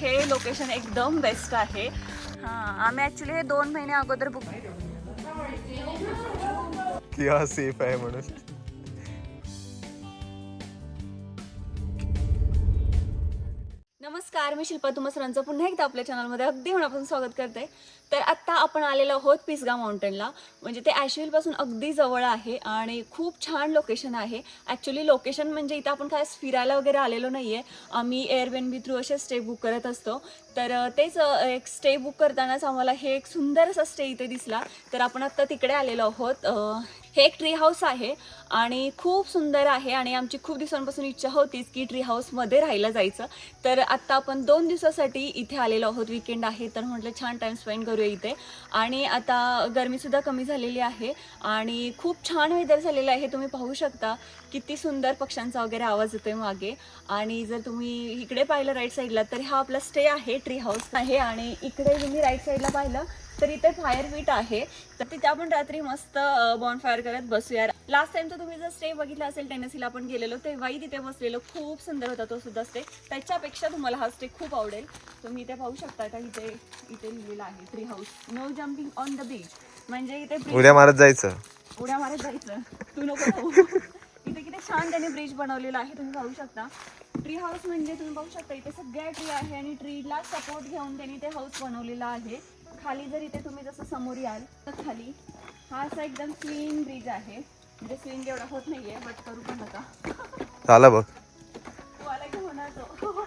हे लोकेशन एकदम बेस्ट आहे. हां आम्ही ॲक्च्युली हे दोन महिने अगोदर बुक की हा सेफ आहे म्हणून. नमस्कार मी शिल्पा तुम्हा सरांचं पुन्हा एकदा आपल्या चॅनलमध्ये अगदी मनापासून स्वागत करते. तर आत्ता आपण आलेलो आहोत पिसगा माउंटेनला म्हणजे ते ॲशविलपासून अगदी जवळ आहे आणि खूप छान लोकेशन आहे. ॲक्च्युली लोकेशन म्हणजे इथं आपण काय फिरायला वगैरे आलेलो नाही आहे आम्ही एअरबेन थ्रू असे स्टे बुक करत असतो. तर तेच एक स्टे बुक करतानाच आम्हाला हे एक सुंदर असा स्टे इथे दिसला. तर आपण आत्ता तिकडे आलेलो आहोत. हे एक ट्री हाऊस आहे आणि खूप सुंदर आहे आणि आमची खूप दिवसांपासून इच्छा होतीच की ट्री हाऊसमध्ये राहायला जायचं. तर आत्ता आपण दोन दिवसासाठी इथे आलेलो आहोत. विकेंड आहे तर म्हटलं छान टाईम स्पेंड करूया इथे. आणि आता गरमीसुद्धा कमी झालेली आहे आणि खूप छान वेदर झालेलं आहे. तुम्ही पाहू शकता किती सुंदर पक्ष्यांचा वगैरे आवाज येतोय मागे. आणि जर तुम्ही इकडे पाहिलं राईट साईडला तर हा आपला स्टे आहे ट्री हाऊस आहे. आणि इकडे तुम्ही राईट साईडला पाहिलं तर इथे फायर पीट आहे. तर तिथे आपण रात्री मस्त बॉनफायर करत बसूया. लास्ट टाइमचा तुम्ही जर स्टे बघितला असेल टेनेसीला आपण गेलेलो तेव्हाही तिथे बसलेलो. खूप सुंदर होता तो सुद्धा स्टे त्याच्यापेक्षा तुम्हाला हा स्टे खूप आवडेल. तुम्ही इथे पाहू शकता का इथे इथे लिहिलेलं आहे tree house no jumping on the beach म्हणजे इथे उद्या मारत जायचं. उड्या मारत जायचं. तू नको जाऊ. इथे किती छान त्याने ब्रिज बनवलेला आहे तुम्ही पाहू शकता. ट्री हाऊस म्हणजे तुम्ही पाहू शकता इथे सगळ्या ट्री आहे आणि ट्रीला सपोर्ट घेऊन त्यांनी ते हाऊस बनवलेला आहे. खाली जर इथे तुम्ही जसं समोर याल तर खाली हा असा एकदम स्विंग ब्रिज आहे. म्हणजे स्विंग एवढा होत नाहीये बट करू पण नका. झाला बघ. तू आला. की होणार तो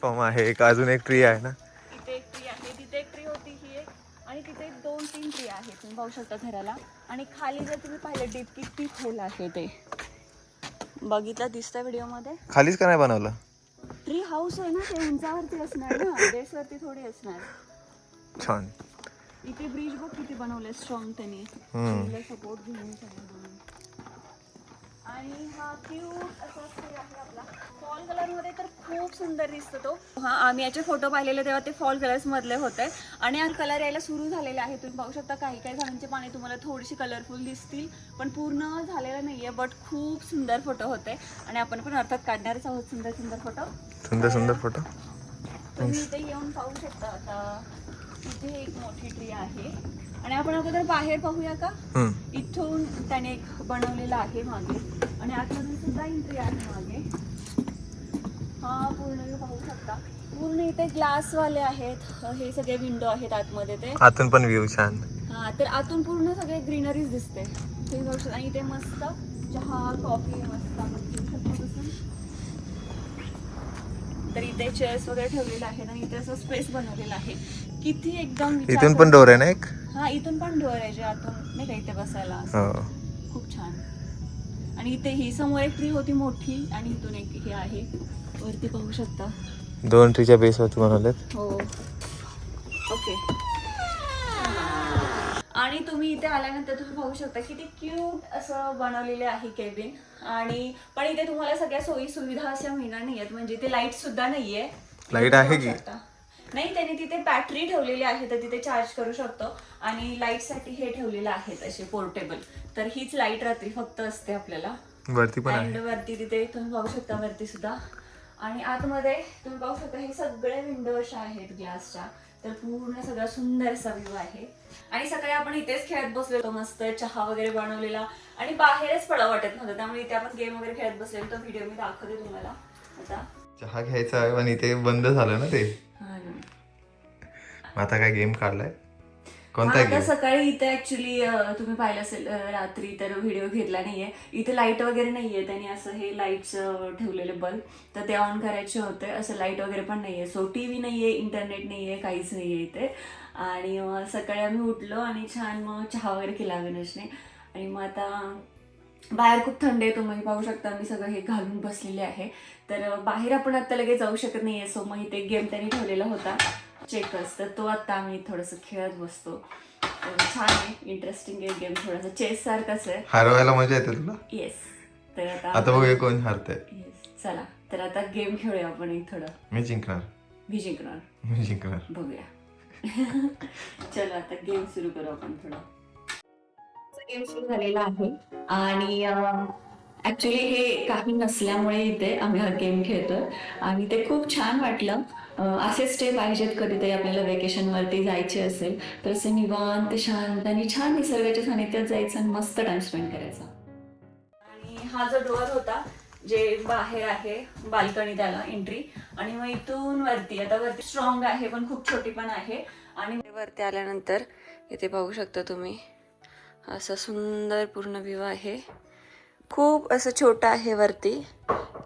फॉर्म आहे एक अजून एक ट्री आहे ना? तिथे एक ट्री आहे. तिथे एक ट्री होती ही एक. आणि तिथे दोन तीन ट्री आहेत. तुम्ही पाहू शकता घराला. आणि खाली जर तुम्ही पाहिलं डीप किती खोल आहे ते. बघितलं दिसतंय व्हिडिओमध्ये? खालीच का नाही बनवलं? ट्री हाऊस आहे ना ते उंचावरती असणार ना. बेसवरती थोडी असणार. छान. इथे ब्रिज बघ किती बनवले स्ट्रॉंग त्यांनी. सपोर्ट घेऊन. आणि हा क्यूट असा स्टे आहे आपला. फॉल कलरमध्ये तर खूप सुंदर दिसतो तो. हा आम्ही याचे फोटो पाहिलेले तेव्हा ते फॉल कलर्स मधले होते. आणि हा कलर यायला सुरू झालेले आहे. तुम्ही पाहू शकता काही काही झाडांचे पाणी तुम्हाला थोडीशी कलरफुल दिसतील पण पूर्ण झालेलं नाहीये बट खूप सुंदर फोटो होते. आणि आपण पण अर्थात काढणारच आहोत सुंदर सुंदर फोटो सुंदर सुंदर फोटो तुम्ही इथे येऊन पाहू शकता आता. इथे एक मोठी ट्री आहे. आणि आपण अगोदर बाहेर पाहूया का. इथून त्याने एक बनवलेला आहे मागे. आणि आतमधून सुद्धा एंट्री आहे मागे. हा पूर्ण पाहू शकता. पूर्ण इथे ग्लासवाले आहेत. हे सगळे विंडो आहेत आतमध्ये ते. आतून पण व्ह्यू छान. हा तर आतून पूर्ण सगळे ग्रीनरीज दिसते. आणि इथे मस्त चहा कॉफी मस्त आपण. तर इथे चेअर्स वगैरे ठेवलेले आहेत आणि इथे असं स्पेस बनवलेला आहे. किती एकदम विचार इथून पण डोर आहे ना एक? हा इथून पण डोअर आहे जे आतून नाही का इथे बसायला. असं. हो. खूप छान. आणि इथे ही समोर एक ट्री होती मोठी आणि इथून एक हे आहे. वरती पाहू शकता. दोन ट्रीच्या बेसवरती बनवलेत. हो. ओके आणि तुम्ही इथे आल्यानंतर तुम्ही पाहू शकता किती क्यूट असं बनवलेले आहे केबिन आणि पण इथे तुम्हाला सगळ्या सोयी सुविधा अशा मिळणार नाही आहेत म्हणजे इथे लाइट सुद्धा नाहीये. Light आहे की? नाही त्यांनी तिथे बॅटरी ठेवलेली आहे तर तिथे चार्ज करू शकतो. आणि लाइटसाठी हे ठेवलेलं आहे तसे पोर्टेबल तर हीच लाइट रात्री फक्त असते आपल्याला. वरती पण वरती तिथे तुम्ही पाहू शकता वरती सुद्धा. आणि आतमध्ये तुम्ही पाहू शकता हे सगळे विंडो अशा आहेत ग्लासच्या तर पूर्ण सगळा सुंदर असा व्ह्यू आहे. आणि सकाळी आपण इथेच खेळत बसलो होतो मस्त चहा वगैरे बनवलेला. आणि बाहेरच पडा वाटत नव्हतं त्यामुळे इथे आपण गेम वगैरे खेळत बसलेलो तो व्हिडिओ मी दाखवते तुम्हाला. आता. चहा घ्यायचा आहे पण इथे बंद झालं ना ते. हा आता काय गेम काढलाय? कोणता आता सकाळी इथे ऍक्च्युली तुम्ही पाहिलं असेल अं, रात्री तर व्हिडिओ घेतला नाहीये. इथे लाइट वगैरे नाहीये त्यांनी असं हे लाईट्स ठेवलेले बल्ब. तर ते ऑन करायचे होते. असं लाइट वगैरे पण नाहीये. सो टी व्ही नाहीये इंटरनेट नाहीये काहीच नाहीये इथे. आणि मग सकाळी आम्ही उठलो आणि छान मग चहा वगैरे केला अविनाशने. आणि मग आता बाहेर खूप थंड आहे तुम्ही पाहू शकता मी सगळं हे घालून बसलेले आहे. तर बाहेर आपण आता लगेच जाऊ शकत नाहीये. सो मग इथे गेम त्यांनी ठेवलेला होता. चेकर्स तर तो आता आम्ही थोडंसं खेळत बसतो. तर छान आहे. इंटरेस्टिंग आहे गेम थोडासा. चेस सारखाच आहे. हरवायला मजा येते तुला? येस तर आता आता बघूया कोण हरतंय. Yes. चला. तर आता गेम खेळूया आपण एक थोडं. मी जिंकणार. मी जिंकणार. मी जिंकणार. बघूया. चलो आता गेम सुरू करू आपण थोडा. गेम सुरू झालेला आहे. आणि ॲक्च्युली हे काही नसल्यामुळे इथे आम्ही हा गेम खेळतोय. आणि ते खूप छान वाटलं. असे स्टे पाहिजेत कधीतरी आपल्याला वेकेशनवरती जायचे असेल तर असे निवांत शांत आणि छान निसर्गाच्या सानिध्यात जायचं आणि मस्त टाइम स्पेंड करायचा. आणि हा जो डोअर होता जे बाहेर आहे बाल्कनी त्याला एंट्री आणि मग इथून वरती आता वरती स्ट्रॉंग आहे पण खूप छोटी पण आहे. आणि वरती आल्यानंतर इथे पाहू शकता तुम्ही असा सुंदर पूर्ण व्ह्यू आहे. खूप असं छोटं आहे वरती.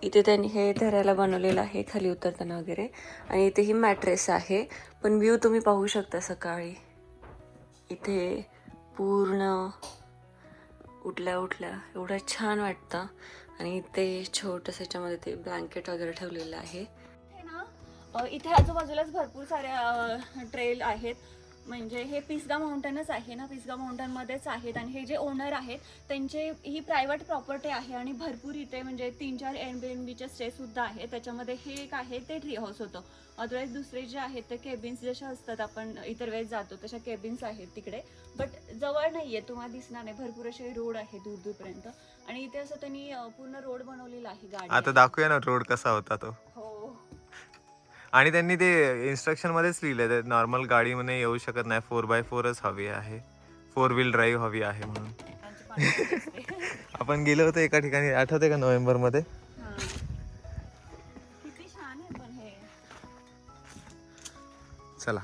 इथे त्यांनी हे धरायला बनवलेलं आहे खाली उतरताना वगैरे. आणि इथे ही मॅट्रेस आहे. पण व्ह्यू तुम्ही पाहू शकता सकाळी. इथे पूर्ण उठल्या उठल्या एवढं छान वाटतं. आणि इथे छोटंसं याच्यामध्ये ते ब्लँकेट वगैरे ठेवलेलं आहे. ना इथे आजूबाजूलाच भरपूर साऱ्या ट्रेल आहेत. म्हणजे हे पिसगा माउंटनच आहे ना पिसगा माउंटनमध्येच आहेत आणि हे जे ओनर आहेत त्यांचे ही प्रायव्हेट प्रॉपर्टी आहे आणि भरपूर इथे म्हणजे तीन चार एन बी एन बीचे स्टे सुद्धा आहे त्याच्यामध्ये हे एक आहे ते ट्री हाऊस होतं. अदरवाईज दुसरे जे आहेत ते केबिन्स जशा असतात आपण इतर वेळेस जातो तशा केबिन्स आहेत तिकडे. बट जवळ नाही आहे तुम्हाला दिसणार नाही. भरपूर असे रोड आहे दूर दूरपर्यंत आणि इथे असं त्यांनी पूर्ण रोड बनवलेला आहे गाडी. आता दाखवूया ना रोड कसा होता तो. हो. आणि त्यांनी ते इन्स्ट्रक्शन मध्येच लिहिलंय नॉर्मल गाडीमध्ये येऊ शकत नाही. फोर बाय फोरच हवी आहे. फोर व्हील ड्राईव्ह हवी आहे म्हणून. आपण गेलो होतो एका ठिकाणी. आठवते का नोव्हेंबरमध्ये. किती छान आहे पण हे. चला.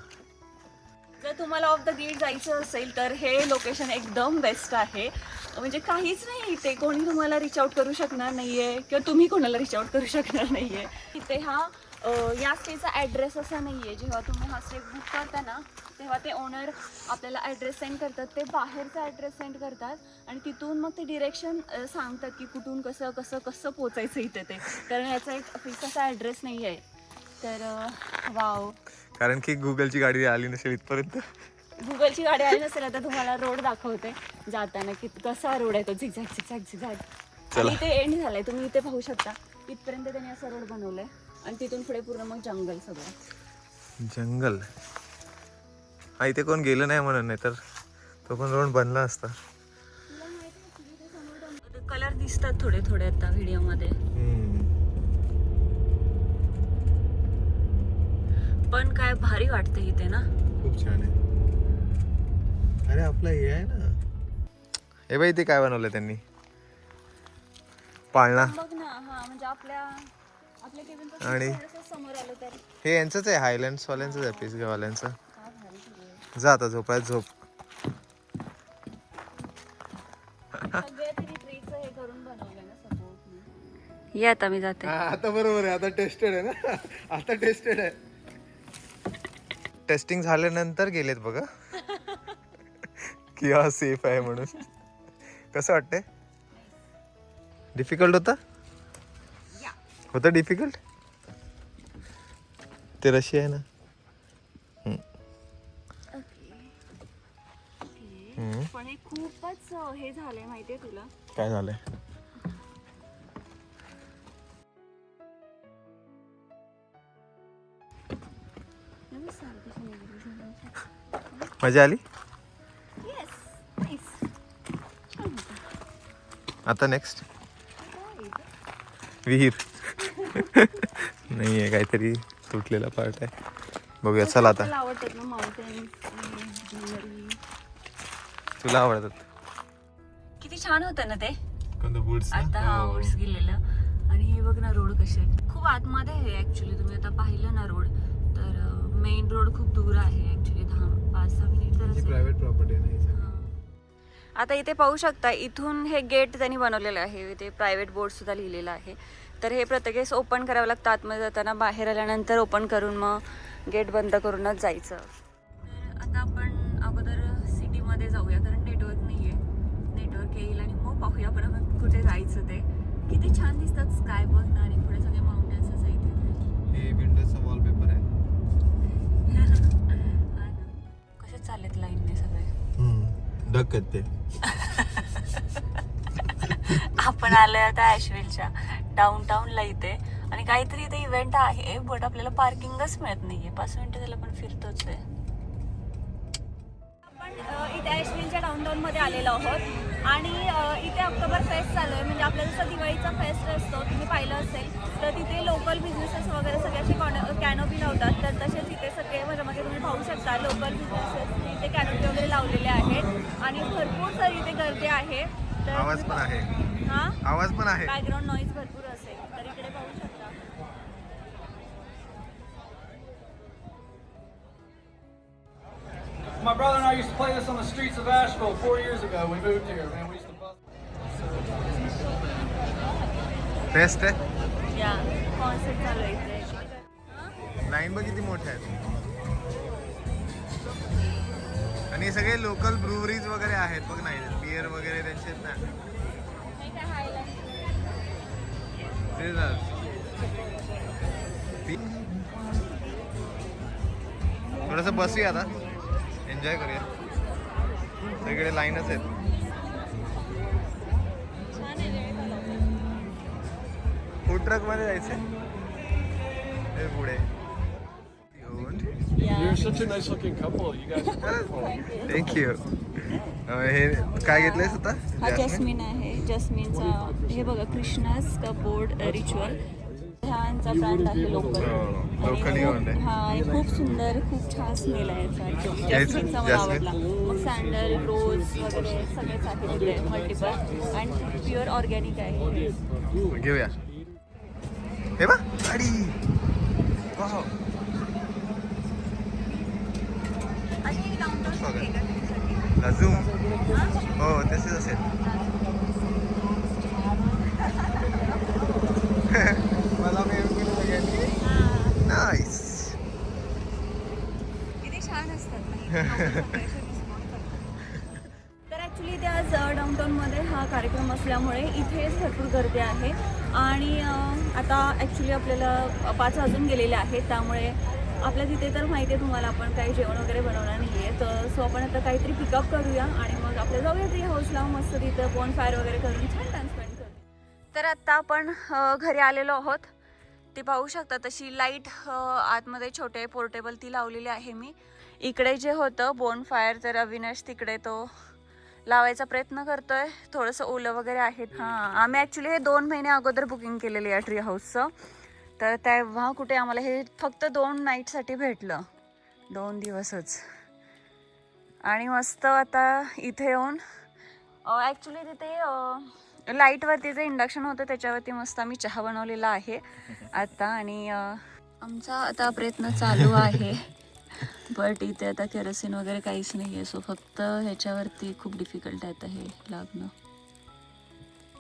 जर तुम्हाला ऑफ द बीट जायचं असेल तर हे लोकेशन एकदम बेस्ट आहे. म्हणजे काहीच नाही इथे. कोणी तुम्हाला रिच आउट करू शकणार नाहीये. किंवा तुम्ही कोणाला रिच आउट करू शकणार नाहीये. इथे हा या स्टेचा ॲड्रेस असा नाहीये. जेव्हा तुम्ही हा स्टे बुक करता ना तेव्हा ते ओनर आपल्याला ॲड्रेस सेंड करतात. ते बाहेरचा ॲड्रेस सेंड करतात आणि तिथून मग ते डिरेक्शन सांगतात की कुठून कसं कसं कसं पोचायचं इथे ते. कारण याचा एक फिक्स असा ॲड्रेस नाही आहे तर वाव. कारण की गुगलची गाडी आली नसेल इथपर्यंत. गुगलची गाडी आली नसेल आता तुम्हाला रोड दाखवते. जाताना की कसा रोड आहे तो. Zigzag zigzag zigzag. आणि इथे एंड झालाय. तुम्ही इथे पाहू शकता. इथपर्यंत त्यांनी असा रोड बनवलाय. आणि तिथून पुढे पूर्ण मग जंगल सगळं. जंगल? हा इथे कोण गेलं नाही म्हणून नाही तर तो पण रोड बनला असता. कलर दिसतात थोडे थोडे आता व्हिडिओमध्ये. पण काय भारी वाटतं इथे ना? खूप छान आहे. अरे आपलं हे आहे ना. हे बाई ते काय बनवलं त्यांनी? पाळणा. बघ ना हा म्हणजे आपल्या आणि- समोर आलो तरी. हे यांचंच आहे हायलँड्स वाल्यांचंच आहे. पिसगावाल्यांचं. जा आता झोपायत झोप. हे ये आता मी जाते. आता बरोबर आहे आता टेस्टेड आहे ना. आता टेस्टेड आहे. टेस्टिंग झाल्यानंतर गेलेत बघा. की हा सेफ आहे म्हणून. कसं वाटतंय? डिफिकल्ट होता? होतं डिफिकल्ट ते रशी आहे ना. पण हे खूपच हे झालंय माहितीये तुला? काय झालंय? मजा आली? आता नेक्स्ट विहीर. नाही आहे काहीतरी तुटलेला पार्ट आहे. बघूया चला आता. आवडतात ना माउंटेन ग्रीनरी तुला आवडतात. किती छान होतं ना ते. आता हा वुड्स गेलेलं. आणि हे बघ ना रोड कसे आहेत. खूप आतमध्ये आहे ऍक्च्युली तुम्ही आता पाहिलं ना रोड तर मेन रोड खूप दूर आहे ऍक्च्युली दहा पाच सहा मिनिट तर असेल. प्रायव्हेट प्रॉपर्टी आहे आता इथे पाहू शकता इथून हे गेट त्यांनी बनवलेलं आहे. इथे प्रायव्हेट बोर्ड सुद्धा लिहिलेला आहे. तर हे प्रत्येक ओपन करावं लागतं. आतमध्ये जाताना बाहेर आल्यानंतर ओपन करून मग गेट बंद करूनच जायचं. तर आता आपण अगोदर सिटीमध्ये जाऊया कारण नेटवर्क नाही आहे नेटवर्क येईल आणि मग पाहूया आपण आपण कुठे जायचं ते. किती छान दिसतात स्काय बघ ना आणि पुढे सगळे माउंटेन्स आहेत इथे. हे विंडोजचा वॉलपेपर आहे. कसे चाललेत लाईनने सगळे? डक आहेत ते. आपण आलोय आता ॲशवेलच्या डाऊन टाऊनला इथे. आणि काहीतरी इथे इव्हेंट आहे बट आपल्याला पार्किंगच मिळत नाहीये. पाच मिनिटं त्याला पण फिरतोच आहे. आपण इथे ॲशवेलच्या डाऊन टाऊन मध्ये आलेलो आहोत. आणि इथे ऑक्टोबर फेस्ट चालू आहे. म्हणजे आपल्या जसं दिवाळीचा फेस्ट असतो तुम्ही पाहिलं असेल तर तिथे लोकल बिझनेसेस वगैरे सगळे असे कॅनोपी लावतात. तर तसेच इथे सगळे मागे तुम्ही पाहू शकता लोकल बिझनेसेस इथे कॅनोपी वगैरे लावलेले आहेत. आणि भरपूर सर इथे गर्दी आहे. तर आवाज पण आहे. हां? आवाज पण आहे. बॅकग्राऊंड नॉईज भरपूर My brother and I used to play this on the streets of Asheville four years ago. We moved here, man. We used to bust. Best आहे या कॉन्सर्ट चालू आहे इथे लाईन बघ किती मोठ्या आहेत आणि हे सगळे लोकल ब्रुवरीज वगैरे आहेत बघ नाही बिअर वगैरे त्यांचे आहेत ना हे? ते थोडंसं बसूया आता एन्जॉय करूया. सगळीकडे लाईनच आहेत. फूड ट्रकमध्ये जायचं हे पुढे. या. You're such a nice looking couple. You guys are wonderful. Thank you हे काय घेतलंयस आता हा जस्मिन आहे. जस्मिनचा हे बघा कृष्णाज कपोर्ड रिच्युअल ह्यांचा ब्रँड आहे लोकल. हो. हा खूप सुंदर खूप छान स्मेल आहे याचा? जस्मिनचा मला? आवडला. मग सँडल रोज वगैरे सगळेच आहे तिथे मल्टिपल आणि प्युअर ऑर्गॅनिक आहे. घेऊया. हे बा. आणि हा? हो तसेच असेल मला नाईस किती छान असतात ना. सगळे असे respond करतात. तर ॲक्च्युली ते आज डाऊनटाऊनमध्ये हा कार्यक्रम असल्यामुळे इथेच भरपूर गर्दी आहे. आणि आता ॲक्च्युली आपल्याला पाच वाजून गेलेले आहेत. त्यामुळे आपल्या तिथे तर माहिती आहे तुम्हाला आपण काही जेवण वगैरे बनवणार नाही आहे तर सो आपण आता काहीतरी पिकअप करूया आणि मग आपल्या जाऊया ते हाऊसला मस्त तिथं बॉन फायर वगैरे करून छान टाइम स्पेंड करू तर आत्ता आपण घरी आलेलो आहोत. ती पाहू शकता. तशी लाइट आतमध्ये छोटे पोर्टेबल ती लावलेली आहे मी. इकडे जे होतं बोन फायर तर अविनाश तिकडे तो लावायचा प्रयत्न करतोय. थोडंसं ओलं वगैरे आहे. हां आम्ही ॲक्च्युली हे दोन महिने अगोदर बुकिंग केलेली आहे ट्री हाऊसचं तर तेव्हा कुठे आम्हाला हे फक्त दोन नाईटसाठी भेटलं. दोन दिवसच. आणि मस्त आता इथे येऊन ॲक्च्युली तिथे लाईटवरती जे इंडक्शन होतं त्याच्यावरती मस्त आम्ही चहा बनवलेला आहे. आता आणि आमचा आता प्रयत्न चालू आहे. बट इथे आता केरोसिन वगैरे काहीच नाही आहे सो फक्त ह्याच्यावरती खूप डिफिकल्ट आहे हे लागणं.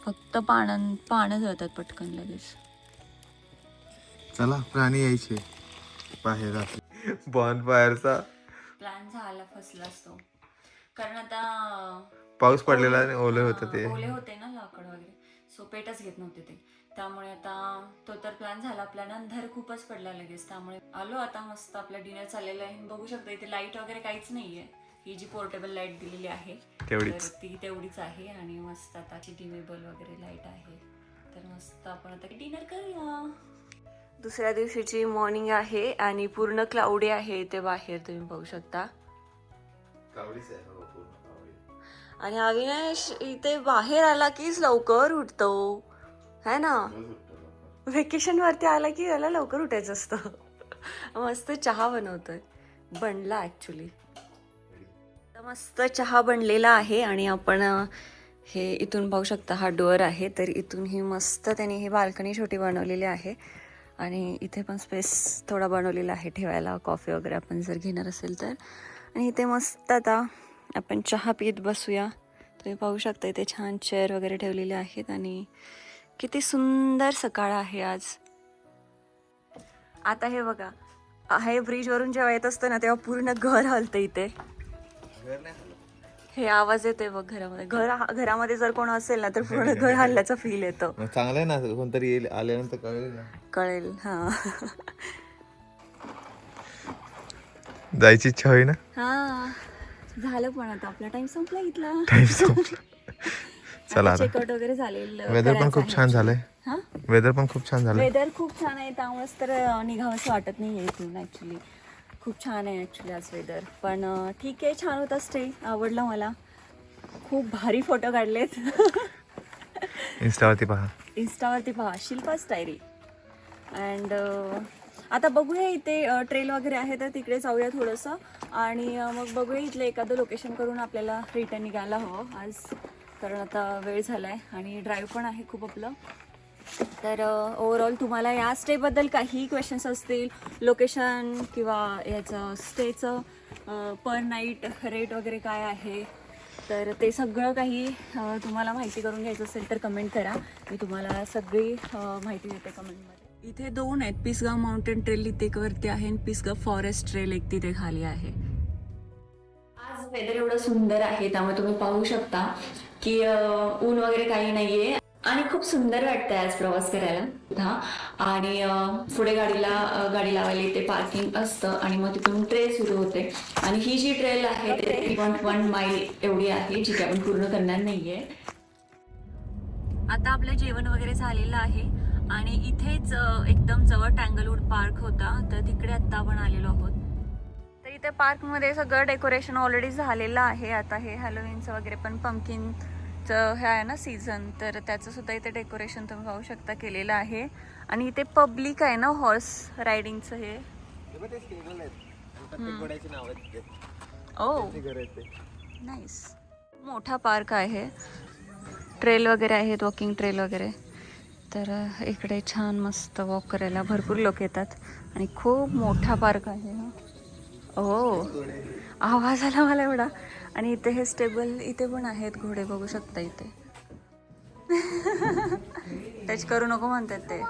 फक्त पानं पानं जळतात पटकन लगेच. चला प्राणी यायचे. बाहेर बॉन फायरचा प्लॅन झाला फसला असतो. कारण आता पाऊस पडलेला आणि ओले होतं ते. ओले होते ना लाकड वगैरे. सो पेटच घेत नव्हते ते. त्यामुळे आता तो तर प्लॅन झाला आपला अंधार खूपच पडला लगेच. त्यामुळे आलो आता मस्त आपला डिनर चाललेलं आहे. बघू शकता इथे लाइट वगैरे काहीच नाहीये. ही जी पोर्टेबल लाइट दिलेली आहे तेवढीच. ती तेवढीच आहे आणि मस्त आता डिमेबल वगैरे लाइट आहे. तर मस्त आपण आता डिनर करूया. दुसऱ्या दिवशीची मॉर्निंग आहे आणि पूर्ण क्लाउडी आहे इथे बाहेर तुम्ही बघू शकता. आणि अविनाश इथे बाहेर आला कीच लवकर उठतो. है ना? वेकेशन वरती आला की त्याला लवकर उठायचं असतं. मस्त चहा बनवतोय. बनला ऍक्च्युली मस्त चहा बनलेला आहे आणि आपण हे इथून पाहू शकता हा डोअर आहे. तर इथून ही मस्त त्यांनी ही बाल्कनी छोटी बनवलेली आहे. आणि इथे पण स्पेस थोडा बनवलेला आहे ठेवायला. कॉफी वगैरे आपण जर घेणार असेल तर. आणि इथे मस्त आता आपण चहा पित बसूया. तुम्ही पाहू शकता इथे छान चेअर वगैरे ठेवलेले आहेत आणि किती सुंदर सकाळ आहे आज. आता हे बघा हे ब्रिजवरून जेव्हा येत असतं ना तेव्हा पूर्ण घर हलतं इथे. हे आवाज येतोय बघ घरामध्ये. घर घरामध्ये जर कोण असेल ना तर पूर्ण घर हल्ल्याचा फील येतो. चांगलं आहे ना कोणतरी येईल आल्यानंतर कळेल कळेल हा. जायची इच्छा होई ना? हा. झालं पण आता आपला टाइम संपला इथला. टाइम संपला. चला आता चेकआउट वगैरे झालेलं वेदर पण खूप छान झालंय. हा? वेदर पण खूप छान झालंय. वेदर खूप छान आहे त्यामुळेच तर निघावंसं वाटत नाही आहे इथून ॲक्च्युली खूप छान आहे ॲक्च्युली आज वेदर पण ठीक आहे छान होता स्टे आवडला मला. खूप भारी फोटो काढलेत. इन्स्टावरती पहा. इन्स्टावरती पहा शिल्पा स्टायरी अँड आता बघूया इथे ट्रेल वगैरे आहे तर तिकडे जाऊया थोडंसं. आणि मग बघूया इथलं एखादं लोकेशन करून आपल्याला रिटर्न निघायला हवं. आज कारण आता वेळ झाला आहे आणि ड्राईव्ह पण आहे खूप आपलं. तर ओवरऑल तुम्हाला या स्टेबद्दल काही क्वेश्चन्स असतील लोकेशन किंवा याचं स्टेचं पर नाईट रेट वगैरे काय आहे तर ते सगळं काही तुम्हाला माहिती करून घ्यायचं असेल तर कमेंट करा. मी तुम्हाला सगळी माहिती देते कमेंटमध्ये इथे दोन आहेत. पिसगाव माउंटेन ट्रेल इथे एक वरती आहे आणि पिसगाव फॉरेस्ट ट्रेल एक तिथे खाली आहे. आज वेदर एवढं सुंदर आहे त्यामुळे तुम्ही पाहू शकता की ऊन वगैरे काही नाहीये. आणि खूप सुंदर वाटतंय आज प्रवास करायला. आणि पुढे गाडीला गाडी लावायला इथे पार्किंग असतं आणि मग तिथून ट्रेल सुरू होते. आणि ही जी ट्रेल आहे ते थ्री पॉईंट वन माईल एवढी आहे जी की आपण पूर्ण करणार नाहीये. आता आपलं जेवण वगैरे झालेलं आहे. आणि इथेच एकदम जवळ टँगलवूड पार्क होता तर तिकडे आता आपण आलेलो आहोत. तर इथे पार्कमध्ये सगळं डेकोरेशन ऑलरेडी झालेलं आहे. आता हे हॅलोविनचं वगैरे पण पंकिनचं हे आहे ना सीझन तर त्याचं सुद्धा इथे डेकोरेशन तुम्ही पाहू शकता केलेलं आहे. आणि इथे पब्लिक आहे ना हॉर्स रायडिंगचं हे. ओ. नाईस मोठा पार्क आहे. ट्रेल वगैरे आहेत वॉकिंग ट्रेल वगैरे. तर इकडे छान मस्त वॉक करायला भरपूर लोक येतात आणि खूप मोठा पार्क आहे हा. ओ आवाज आला मला एवढा. आणि इथे हे स्टेबल इथे पण आहेत घोडे बघू शकता इथे. टच करू नको म्हणतात ते.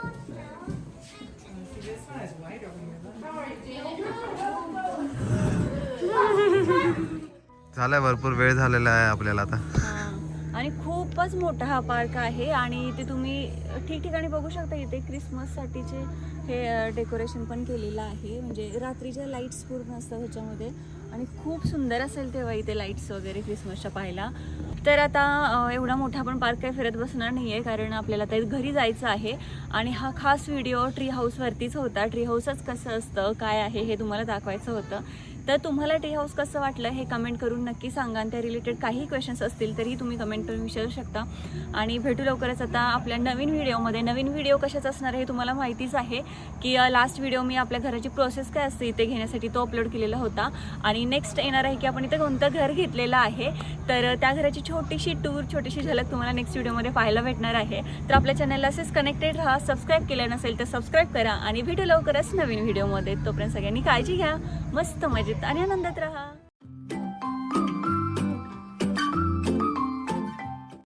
झालाय भरपूर वेळ झालेला आहे आपल्याला आता. हा. आणि खूपच मोठा हा पार्क आहे आणि इथे तुम्ही ठिकठिकाणी बघू शकता इथे क्रिसमससाठीचे हे डेकोरेशन पण केलेलं आहे. म्हणजे रात्रीच्या लाईट्स पूर्ण असतात ह्याच्यामध्ये आणि खूप सुंदर असेल तेव्हा इथे लाईट्स वगैरे क्रिसमसच्या पाहायला. तर आता एवढा मोठा आपण पार्क काही फिरत बसणार नाही आहे कारण आपल्याला ते घरी जायचं आहे. आणि हा खास व्हिडिओ ट्री हाऊसवरतीच होता. ट्री हाऊसच कसं असतं काय आहे हे तुम्हाला दाखवायचं होतं. तर तुम्हाला टी हाऊस कसं वाटलं हे कमेंट करून नक्की सांगा. आणि त्या रिलेटेड काही क्वेश्चन्स असतील तरी तुम्ही कमेंट करून विचारू शकता. आणि भेटू लवकरच आता आपल्या नवीन व्हिडिओमध्ये नवीन व्हिडिओ कशाचा असणार हे तुम्हाला माहितीच आहे की लास्ट व्हिडिओ मी आपल्या घराची प्रोसेस काय असते इथे घेण्यासाठी तो अपलोड केलेला होता. आणि नेक्स्ट येणार आहे की आपण इथे कोणतं घर घेतलेलं आहे तर त्या घराची छोटीशी टूर छोटीशी झलक तुम्हाला नेक्स्ट व्हिडिओमध्ये पाहायला भेटणार आहे. तर आपल्या चॅनलला असेच कनेक्टेड राहा सबस्क्राईब केलं नसेल तर सबस्क्राईब करा. आणि भेटू लवकरच नवीन व्हिडिओमध्ये तोपर्यंत सगळ्यांनी काळजी घ्या. मस्त मजेत आणि आनंदात राहा.